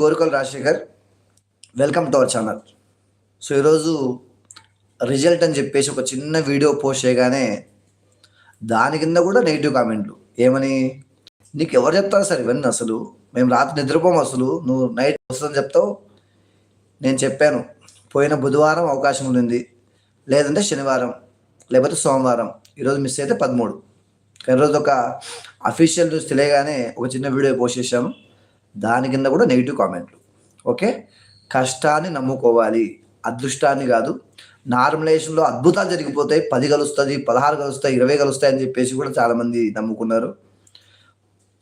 Gorukal Rajasekhar welcome to our channel so ఈరోజు result అని చెప్పేసి ఒక చిన్న వీడియో పోస్ట్ చేయగానే దాని కింద కూడా నెగిటివ్ కామెంట్లు ఏమని? నీకు ఎవరు చెప్తారు సార్ ఇవన్నీ అసలు? మేము రాత్రి నిద్రపోము అసలు. నువ్వు నైట్ వస్తుందని చెప్తావు. నేను చెప్పాను. పోయిన బుధవారం అవకాశం ఉండింది. లేదంటే శనివారం లేకపోతే సోమవారం. ఈరోజు మిస్ అయితే పదమూడు. ఈరోజు ఒక అఫీషియల్ న్యూస్ తెలియగానే ఒక చిన్న వీడియో పోస్ట్ చేశాము. దాని కింద కూడా నెగిటివ్ కామెంట్లు. ఓకే? కష్టాన్ని నమ్ముకోవాలి. అదృష్టాన్ని కాదు. నార్మలైజేషన్లో అద్భుతాలు జరిగిపోతాయి. పది కలుస్తుంది పదహారు కలుస్తాయి ఇరవై కలుస్తాయి అని చెప్పేసి కూడా చాలామంది నమ్ముకున్నారు.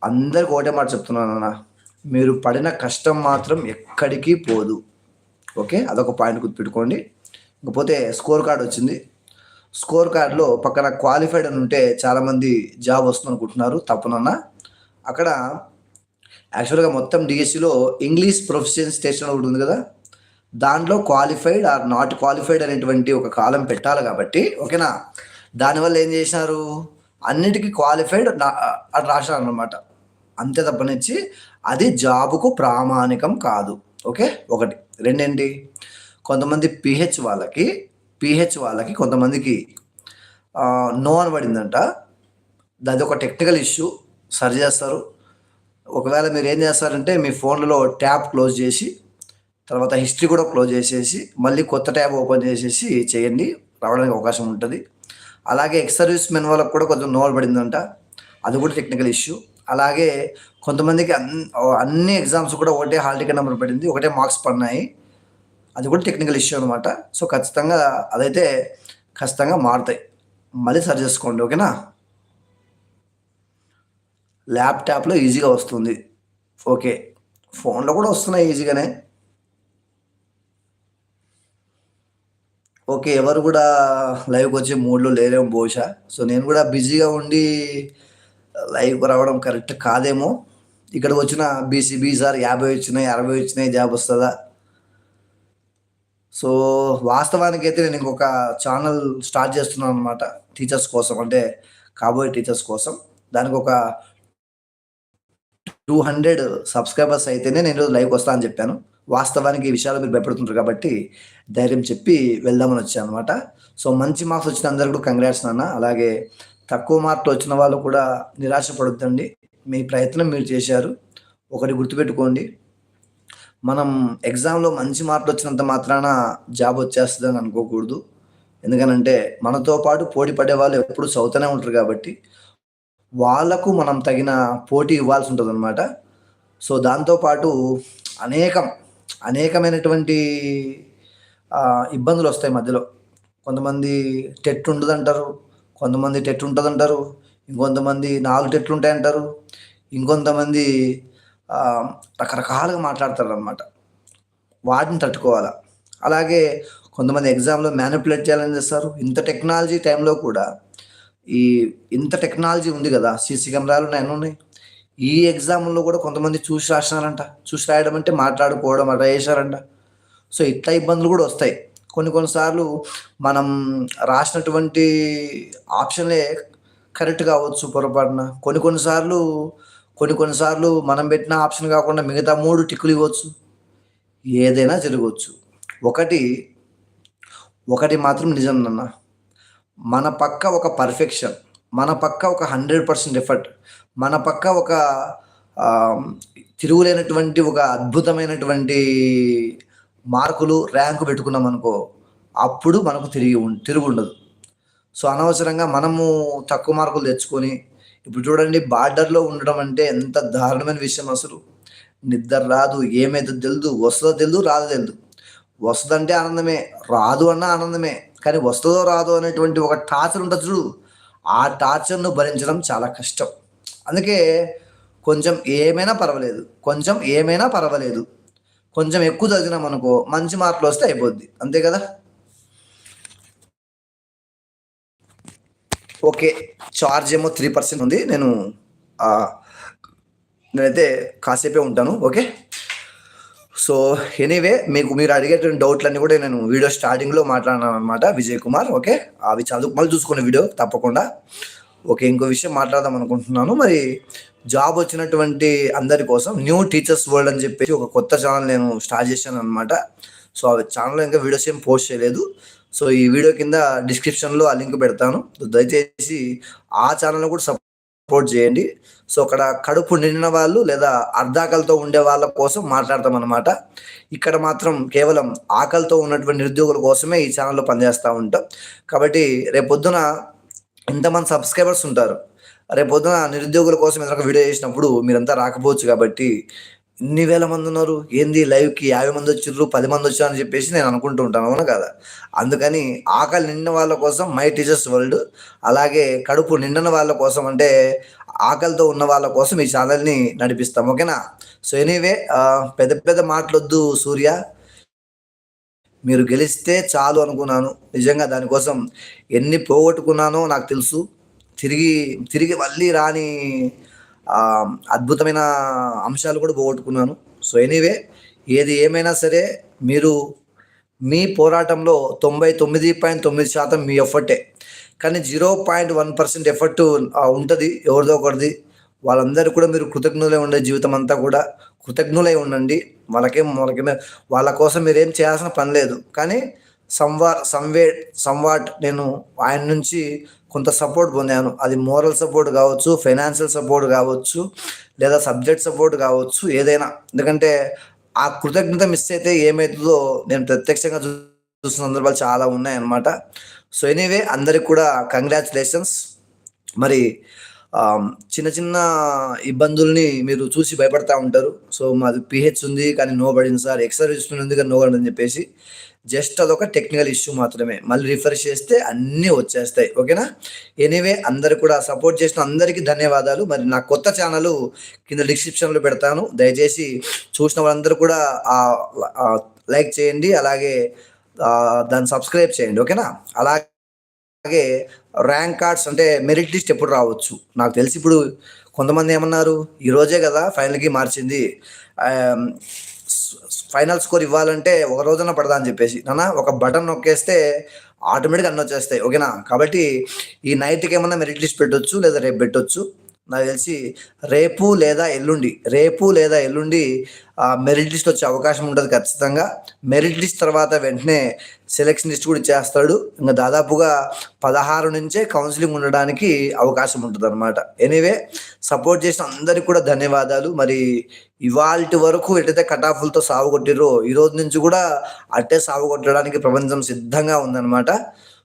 అందరికి ఒకటే మాట చెప్తున్నాను అన్న మీరు పడిన కష్టం మాత్రం ఎక్కడికి పోదు. ఓకే? అదొక పాయింట్ గుర్తుపెట్టుకోండి. ఇకపోతే స్కోర్ కార్డ్ వచ్చింది. స్కోర్ కార్డులో పక్కన క్వాలిఫైడ్ అని ఉంటే చాలామంది జాబ్ వస్తుంది అనుకుంటున్నారు తప్పునన్నా. అక్కడ యాక్చువల్గా మొత్తం డిఎస్సిలో ఇంగ్లీష్ ప్రొఫెషన్ స్టేషన్ ఒకటి ఉంది కదా. దాంట్లో క్వాలిఫైడ్ ఆర్ నాట్ క్వాలిఫైడ్ అనేటువంటి ఒక కాలం పెట్టాలి కాబట్టి ఓకేనా? దానివల్ల ఏం చేసినారు అన్నిటికీ క్వాలిఫైడ్ అది రాశారు అనమాట అంతే తప్పనిచ్చి అది జాబుకు ప్రామాణికం కాదు ఓకే? ఒకటి. రెండేంటి? కొంతమంది పిహెచ్ వాళ్ళకి పిహెచ్ వాళ్ళకి కొంతమందికి నో అని పడిందంట అది ఒక టెక్నికల్ ఇష్యూ సరి చేస్తారు. ఒకవేళ మీరు ఏం చేస్తారంటే మీ ఫోన్లో ట్యాబ్ క్లోజ్ చేసి తర్వాత హిస్టరీ కూడా క్లోజ్ చేసేసి మళ్ళీ కొత్త ట్యాబ్ ఓపెన్ చేసేసి చేయండి. రావడానికి అవకాశం ఉంటుంది. అలాగే ఎక్స్ సర్వీస్ మెన్ వాళ్ళకి కూడా కొంచెం నోవల్ పడిందంట. అది కూడా టెక్నికల్ ఇష్యూ. అలాగే కొంతమందికి అన్ అన్ని ఎగ్జామ్స్ కూడా ఒకటే హాల్ టికెట్ నెంబర్ పడింది. ఒకటే మార్క్స్ పడినాయి. అది కూడా టెక్నికల్ ఇష్యూ అనమాట సో ఖచ్చితంగా అదైతే ఖచ్చితంగా మారుతాయి. మళ్ళీ సరి చేసుకోండి. ఓకేనా? ల్యాప్టాప్లో ఈజీగా వస్తుంది. ఓకే. ఫోన్లో కూడా వస్తున్నాయి ఈజీగానే. ఓకే ఎవరు కూడా లైవ్కి వచ్చే మూడ్లో లేరేమో బహుశా. సో నేను కూడా బిజీగా ఉండి లైవ్కి రావడం కరెక్ట్ కాదేమో. ఇక్కడ వచ్చిన బీసీ బీసార్ యాభై వచ్చినాయి అరవై వచ్చినాయి జాబ్ వస్తుందా? సో వాస్తవానికి అయితే నేను ఇంకొక ఛానల్ స్టార్ట్ చేస్తున్నాను అనమాట టీచర్స్ కోసం అంటే కాబోయే టీచర్స్ కోసం. దానికి ఒక టూ హండ్రెడ్ సబ్స్క్రైబర్స్ అయితేనే నేను లైవ్కి వస్తా అని చెప్పాను. వాస్తవానికి ఈ విషయాలు మీరు భయపడుతుంటారు కాబట్టి ధైర్యం చెప్పి వెళ్దామని వచ్చాను అనమాట సో మంచి మార్క్స్ వచ్చిన అందరూ కూడా కంగ్రాట్స్ నాన్న. అలాగే తక్కువ మార్కులు వచ్చిన వాళ్ళు కూడా నిరాశపడొద్దండి. మీ ప్రయత్నం మీరు చేశారు. ఒకటి గుర్తుపెట్టుకోండి. మనం ఎగ్జామ్లో మంచి మార్కులు వచ్చినంత మాత్రాన జాబ్ వచ్చేస్తుందని అనుకోకూడదు. ఎందుకనంటే మనతో పాటు పోటీ పడే వాళ్ళు ఎప్పుడు చదువుతూనే ఉంటారు కాబట్టి వాళ్ళకు మనం తగిన పోటీ ఇవ్వాల్సి ఉంటుంది అనమాట సో దాంతోపాటు అనేకం అనేకమైనటువంటి ఇబ్బందులు వస్తాయి మధ్యలో. కొంతమంది టెట్ ఉండదంటారు కొంతమంది టెట్ ఉంటుందంటారు ఇంకొంతమంది నాలుగు టెట్లు ఉంటాయంటారు ఇంకొంతమంది రకరకాలుగా మాట్లాడతారు అనమాట వాటిని తట్టుకోవాలా? అలాగే కొంతమంది ఎగ్జామ్లో మ్యానిపులేట్ చేయాలని చేస్తారు. ఇంత టెక్నాలజీ టైంలో కూడా ఈ ఇంత టెక్నాలజీ ఉంది కదా సీసీ కెమెరాలు నేను ఉన్నాయి? ఈ ఎగ్జామ్లో కూడా కొంతమంది చూసి రాసినారంట. చూసి రాయడం అంటే మాట్లాడుకోవడం అట్లా చేశారంట. సో ఇట్లా ఇబ్బందులు కూడా వస్తాయి. కొన్ని కొన్నిసార్లు మనం రాసినటువంటి ఆప్షన్లే కరెక్ట్ కావచ్చు పొరపాటున. కొన్ని కొన్నిసార్లు కొన్ని కొన్నిసార్లు మనం పెట్టిన ఆప్షన్ కాకుండా మిగతా మూడు టిక్కులు ఇవ్వచ్చు. ఏదైనా జరగవచ్చు. ఒకటి ఒకటి మాత్రం నిజం అన్న. మన పక్క ఒక పర్ఫెక్షన్ మన పక్క ఒక హండ్రెడ్ పర్సెంట్ ఎఫర్ట్ మన పక్క ఒక తిరుగులేనటువంటి ఒక అద్భుతమైనటువంటి మార్కులు ర్యాంకు పెట్టుకున్నాం అనుకో అప్పుడు మనకు తిరిగి తిరుగు ఉండదు. సో అనవసరంగా మనము తక్కువ మార్కులు తెచ్చుకొని ఇప్పుడు చూడండి బార్డర్లో ఉండడం అంటే ఎంత దారుణమైన విషయం అసలు. నిద్ర రాదు ఏమైతే తెలియదు వస్తుందో తెలియదు రాదు తెలుదు. వస్తుందంటే ఆనందమే రాదు అన్న ఆనందమే. కానీ వస్తుందో రాదో అనేటువంటి ఒక టార్చర్ ఉంటుంది చూడు. ఆ టార్చర్ను భరించడం చాలా కష్టం. అందుకే కొంచెం ఏమైనా పర్వాలేదు. కొంచెం ఏమైనా పర్వాలేదు. కొంచెం ఎక్కువ చదివినాం అనుకో మంచి మార్కులు వస్తే అయిపోద్ది. అంతే కదా? ఓకే. చార్జ్ ఏమో త్రీ పర్సెంట్ ఉంది. నేను నేనైతే కాసేపే ఉంటాను. ఓకే? సో ఎనీవే మీకు మీరు అడిగేటువంటి డౌట్లన్నీ కూడా నేను వీడియో స్టార్టింగ్లో మాట్లాడినాను అనమాట విజయ్ కుమార్ ఓకే? అవి చదువు మళ్ళీ చూసుకునే వీడియో తప్పకుండా. ఓకే ఇంకో విషయం మాట్లాడదాం అనుకుంటున్నాను. మరి జాబ్ వచ్చినటువంటి అందరి కోసం న్యూ టీచర్స్ వరల్డ్ అని చెప్పేసి ఒక కొత్త ఛానల్ నేను స్టార్ట్ చేశాను అనమాట సో ఆ ఛానల్లో ఇంకా వీడియోస్ ఏం పోస్ట్ చేయలేదు. సో ఈ వీడియో కింద డిస్క్రిప్షన్లో ఆ లింక్ పెడతాను. దయచేసి ఆ ఛానల్ కూడా సపోర్ట్ చేయండి. సో అక్కడ కడుపు నిండిన వాళ్ళు లేదా అర్ధాకలితో ఉండే వాళ్ళ కోసం మాట్లాడతాం అనమాట ఇక్కడ మాత్రం కేవలం ఆకలితో ఉన్నటువంటి నిరుద్యోగుల కోసమే ఈ ఛానల్లో పనిచేస్తూ ఉంటాం. కాబట్టి రేపొద్దున ఇంతమంది సబ్స్క్రైబర్స్ ఉంటారు. రేపొద్దున నిరుద్యోగుల కోసం ఏదైనా వీడియో చేసినప్పుడు మీరంతా రాకపోవచ్చు కాబట్టి ఇన్ని వేల మంది ఉన్నారు. ఏంది? లైవ్కి యాభై మంది వచ్చిర్రు పది మంది వచ్చారు అని చెప్పేసి నేను అనుకుంటూ ఉంటాను. అవునా కదా? అందుకని ఆకలి నిండిన వాళ్ళ కోసం మై టీచర్స్ వరల్డ్ అలాగే కడుపు నిండిన వాళ్ళ కోసం అంటే ఆకలితో ఉన్న వాళ్ళ కోసం ఈ ఛానల్ని నడిపిస్తాం. ఓకేనా? సో ఎనీవే పెద్ద పెద్ద మాటలొద్దు సూర్య. మీరు గెలిస్తే చాలు అనుకున్నాను. నిజంగా దానికోసం ఎన్ని పోగొట్టుకున్నానో నాకు తెలుసు. తిరిగి తిరిగి మళ్ళీ రాని అద్భుతమైన అంశాలు కూడా పోగొట్టుకున్నాను. సో ఎనీవే ఏది ఏమైనా సరే మీరు మీ పోరాటంలో తొంభై తొమ్మిది పాయింట్ తొమ్మిది శాతం మీ ఎఫర్టే. కానీ zero point one percent effort ఉంటుంది ఎవరిదో ఒకరిది. వాళ్ళందరూ కూడా మీరు కృతజ్ఞులై ఉండే జీవితం అంతా కూడా కృతజ్ఞులై ఉండండి. వాళ్ళకేం వాళ్ళకేమే వాళ్ళ కోసం మీరేం చేయాల్సిన పని లేదు. కానీ సంవార్ సంవే సంవాట్ నేను ఆయన నుంచి కొంత సపోర్ట్ పొందాను. అది మోరల్ సపోర్ట్ కావచ్చు ఫైనాన్షియల్ సపోర్ట్ కావచ్చు లేదా సబ్జెక్ట్ సపోర్ట్ కావచ్చు ఏదైనా. ఎందుకంటే ఆ కృతజ్ఞత మిస్ అయితే ఏమవుతుందో నేను ప్రత్యక్షంగా చూ- చూసిన సందర్భాలు చాలా ఉన్నాయన్నమాట. సో ఎనీవే అందరికి కూడా కంగ్రాచులేషన్స్ మరి చిన్న చిన్న ఇబ్బందుల్ని మీరు చూసి భయపడతా ఉంటారు. సో మాది పిహెచ్ ఉంది కానీ నో పడింది సార్. ఎక్స్ఆర్ ఉంది కానీ నో పడింది అని చెప్పేసి జస్ట్ అదొక టెక్నికల్ ఇష్యూ మాత్రమే. మళ్ళీ రిఫర్ చేస్తే అన్నీ వచ్చేస్తాయి. ఓకేనా? ఎనీవే అందరు కూడా సపోర్ట్ చేసిన అందరికీ ధన్యవాదాలు. మరి నా కొత్త ఛానల్ కింద డిస్క్రిప్షన్లో పెడతాను. దయచేసి చూసిన వాళ్ళందరూ కూడా లైక్ చేయండి. అలాగే దాన్ని సబ్స్క్రైబ్ చేయండి. ఓకేనా? అలాగే ర్యాంక్ కార్డ్స్ అంటే మెరిట్ లిస్ట్ ఎప్పుడు రావచ్చు? నాకు తెలిసి ఇప్పుడు కొంతమంది ఏమన్నారు? ఈ రోజే కదా ఫైనల్కి మార్చింది. ఫైనల్ స్కోర్ ఇవ్వాలంటే ఒక రోజున పడదా అని చెప్పేసి. నాన్న ఒక బటన్ నొక్కేస్తే ఆటోమేటిక్గా అన్నీ వచ్చేస్తాయి. ఓకేనా? కాబట్టి ఈ నైట్కి ఏమన్నా మెరిట్ లిస్ట్ పెట్టొచ్చు లేదా రేపు పెట్టొచ్చు? నాకు తెలిసి రేపు లేదా ఎల్లుండి రేపు లేదా ఎల్లుండి మెరిట్ లిస్ట్ వచ్చే అవకాశం ఉంటుంది ఖచ్చితంగా. మెరిట్ లిస్ట్ తర్వాత వెంటనే సెలెక్షన్ లిస్ట్ కూడా చేస్తాడు ఇంకా దాదాపుగా పదహారు నుంచే కౌన్సిలింగ్ ఉండడానికి అవకాశం ఉంటుంది అనమాట ఎనీవే సపోర్ట్ చేసిన అందరికీ కూడా ధన్యవాదాలు. మరి ఇవాళ వరకు ఎటైతే కటాఫులతో సాగు కొట్టిరో ఈ రోజు నుంచి కూడా అట్టే సాగు కొట్టడానికి ప్రపంచం సిద్ధంగా ఉందన్నమాట.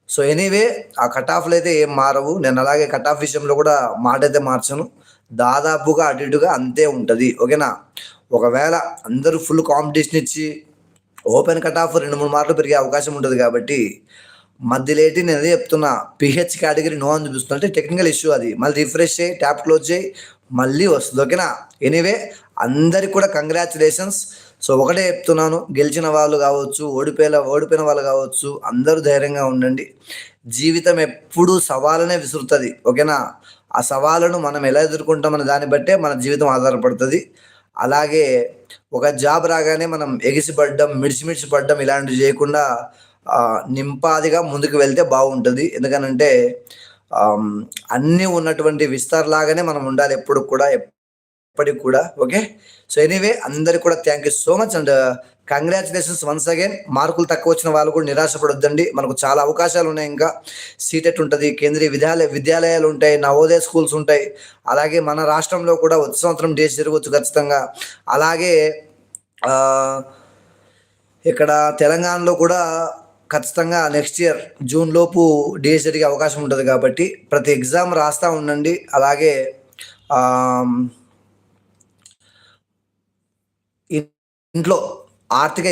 సో ఎనీవే ఆ కట్ ఆఫ్లు అయితే ఏం మారవు. నేను అలాగే కట్ ఆఫ్ విషయంలో కూడా మాట అయితే మార్చను. దాదాపుగా అటు ఇటుగా అంతే ఉంటుంది. ఓకేనా? ఒకవేళ అందరూ ఫుల్ కాంపిటీషన్ ఇచ్చి ఓపెన్ కట్ ఆఫ్ రెండు మూడు మార్కులు పెరిగే అవకాశం ఉంటుంది కాబట్టి మధ్యలేటి నేను అదే చెప్తున్నా. పిహెచ్ కేటగిరీ నో అని చూపిస్తున్నా. అంటే టెక్నికల్ ఇష్యూ అది. మళ్ళీ రిఫ్రెష్ చేయి ట్యాప్ క్లోజ్ చేయి మళ్ళీ వస్తుంది. ఓకేనా? ఎనీవే అందరికి కూడా కంగ్రాచులేషన్స్ సో ఒకటే చెప్తున్నాను గెలిచిన వాళ్ళు కావచ్చు ఓడిపోయిన ఓడిపోయిన వాళ్ళు కావచ్చు అందరూ ధైర్యంగా ఉండండి. జీవితం ఎప్పుడూ సవాలనే విసురుతుంది ఓకేనా? ఆ సవాళ్ళను మనం ఎలా ఎదుర్కొంటామనే దాన్ని బట్టే మన జీవితం ఆధారపడుతుంది. అలాగే ఒక జాబ్ రాగానే మనం ఎగిసిపడ్డం మిడిసిమిడిసి పడ్డం ఇలాంటివి చేయకుండా నింపాదిగా ముందుకు వెళ్తే బాగుంటుంది. ఎందుకనంటే అన్నీ ఉన్నటువంటి విస్తార్ లాగానే మనం ఉండాలి ఎప్పుడు కూడా ఇప్పటికి కూడా ఓకే సో ఎనీవే అందరికి కూడా thank you so much and congratulations once again మార్కులు తక్కువ వచ్చిన వాళ్ళు కూడా నిరాశపడొద్దండి. మనకు చాలా అవకాశాలు ఉన్నాయి ఇంకా. సీటెట్ ఉంటుంది? కేంద్రీయ విద్యాలయ విద్యాలయాలు ఉంటాయి నవోదయ స్కూల్స్ ఉంటాయి. అలాగే మన రాష్ట్రంలో కూడా వచ్చే సంవత్సరం డేస్ జరగవచ్చు ఖచ్చితంగా. అలాగే ఇక్కడ తెలంగాణలో కూడా ఖచ్చితంగా నెక్స్ట్ ఇయర్ జూన్ లోపు డేస్ జరిగే అవకాశం ఉంటుంది కాబట్టి ప్రతి ఎగ్జామ్ రాస్తూ ఉండండి. అలాగే ఇంట్లో ఆర్థిక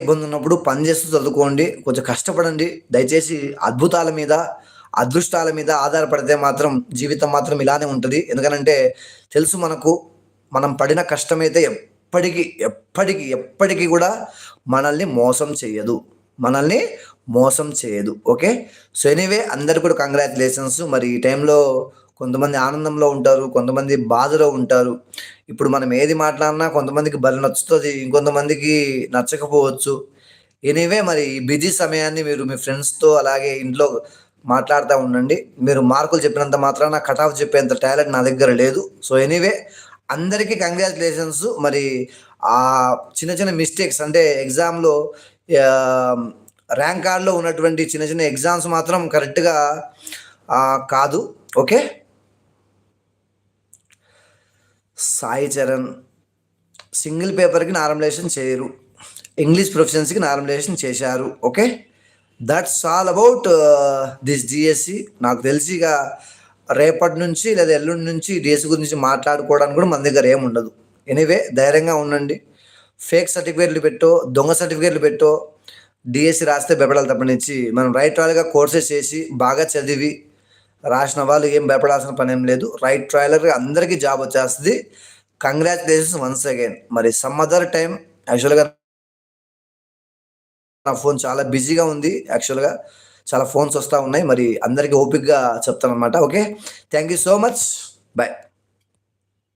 ఇబ్బంది ఉన్నప్పుడు పని చేస్తూ చదువుకోండి కొంచెం కష్టపడండి. దయచేసి అద్భుతాల మీద అదృష్టాల మీద ఆధారపడితే మాత్రం జీవితం మాత్రం ఇలానే ఉంటుంది. ఎందుకనంటే తెలుసు మనకు మనం పడిన కష్టమైతే ఎప్పటికీ ఎప్పటికీ ఎప్పటికీ కూడా మనల్ని మోసం చేయదు. మనల్ని మోసం చేయదు. ఓకే? సో ఎనీవే అందరు కూడా కంగ్రాచులేషన్స్ మరి ఈ టైంలో కొంతమంది ఆనందంలో ఉంటారు కొంతమంది బాధలో ఉంటారు. ఇప్పుడు మనం ఏది మాట్లాడినా కొంతమందికి బలి నచ్చుతుంది ఇంకొంతమందికి నచ్చకపోవచ్చు. ఎనీవే మరి ఈ బిజీ సమయాన్ని మీరు మీ ఫ్రెండ్స్తో అలాగే ఇంట్లో మాట్లాడుతూ ఉండండి. మీరు మార్కులు చెప్పినంత మాత్రాన కట్ ఆఫ్ చెప్పేంత టాలెంట్ నా దగ్గర లేదు. సో ఎనీవే అందరికీ కంగ్రాచులేషన్స్. మరి ఆ చిన్న చిన్న మిస్టేక్స్ అంటే ఎగ్జామ్లో ర్యాంక్ కార్డులో ఉన్నటువంటి చిన్న చిన్న ఎగ్జామ్స్ మాత్రం కరెక్ట్గా కాదు. ఓకే? సాయి చరణ్ సింగిల్ పేపర్కి నార్మలైజేషన్ చేయరు. ఇంగ్లీష్ ప్రొఫెషన్స్కి నార్మలైజేషన్ చేశారు. Okay? That's all about this DSC నాకు తెలిసి ఇక రేపటి నుంచి లేదా ఎల్లుండి నుంచి డిఎస్సి గురించి మాట్లాడుకోవడానికి కూడా మన దగ్గర ఏమి ఉండదు. ఎనీవే ధైర్యంగా ఉండండి. ఫేక్ సర్టిఫికేట్లు పెట్టో దొంగ సర్టిఫికేట్లు పెట్టో డిఎస్సి రాస్తే బెబడాలు తప్పనించి మనం రైట్ వాళ్ళగా కోర్సెస్ చేసి బాగా చదివి రాసిన వాళ్ళు ఏం భయపడాల్సిన పని ఏం లేదు. రైట్ ట్రయలర్గా అందరికీ జాబ్ వచ్చేస్తుంది. కంగ్రాచులేషన్స్ వన్స్ అగైన్ మరి సమ్ అదర్ టైం యాక్చువల్గా నా ఫోన్ చాలా బిజీగా ఉంది. యాక్చువల్గా చాలా ఫోన్స్ వస్తూ ఉన్నాయి. మరి అందరికీ ఓపిక్గా చెప్తాను అనమాట okay thank you so much bye